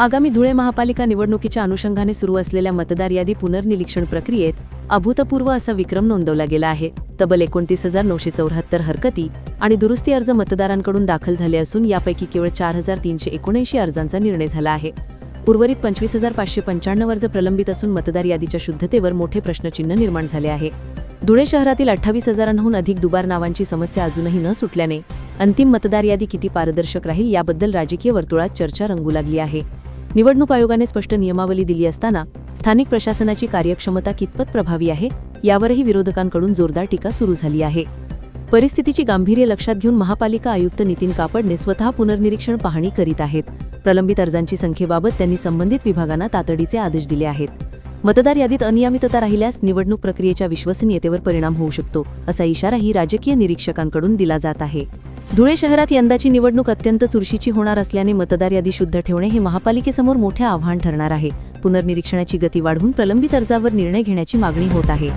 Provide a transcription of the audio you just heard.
आगामी धुळे महापालिका निवडणुकीच्या अनुषंगाने सुरू असलेल्या मतदार यादी पुनर्निरीक्षण प्रक्रियेत अभूतपूर्व असा विक्रम नोंदवला गेला आहे. तब्बल एकोणतीस हजार नऊशे चौऱ्याहत्तर हरकती आणि दुरुस्ती अर्ज मतदारांकडून दाखल झाले असून यापैकी केवळ चार हजार तीनशे एकोणऐंशी अर्जांचा निर्णय झाला आहे. उर्वरित पंचवीस हजार पाचशे पंच्याण्णव अर्ज प्रलंबित असून मतदार यादीच्या शुद्धतेवर मोठे प्रश्नचिन्ह निर्माण झाले आहे. धुळे शहरातील अठ्ठावीस हजारांहून अधिक दुबार नावांची समस्या अजूनही न सुटल्याने अंतिम मतदार यादी किती पारदर्शक राहील याबद्दल राजकीय वर्तुळात चर्चा रंगू लागली आहे. निवडणूक आयोगाने स्पष्ट नियमावली दिली असताना स्थानिक प्रशासनाची कार्यक्षमता कितपत प्रभावी आहे यावरही विरोधकांकडून जोरदार टीका सुरू झाली आहे. परिस्थितीची गांभीर्य लक्षात घेऊन महापालिका आयुक्त नितीन कापडने स्वतः पुनर्निरीक्षण पाहणी करीत आहेत. प्रलंबित अर्जांची संख्येबाबत त्यांनी संबंधित विभागांना तातडीचे आदेश दिले आहेत. मतदार यादीत अनियमितता राहिल्यास निवडणूक प्रक्रियेच्या विश्वसनीयतेवर परिणाम होऊ शकतो असा इशाराही राजकीय निरीक्षकांकडून दिला जात आहे. धुळे शहरात यंदाची निवडणूक अत्यंत चुरशीची होणार असल्याने मतदार यादी शुद्ध ठेवणे हे महापालिकेसमोर मोठे आव्हान ठरणार आहे. पुनर्निरीक्षणाची गती वाढवून प्रलंबित अर्जावर निर्णय घेण्याची मागणी होत आहे.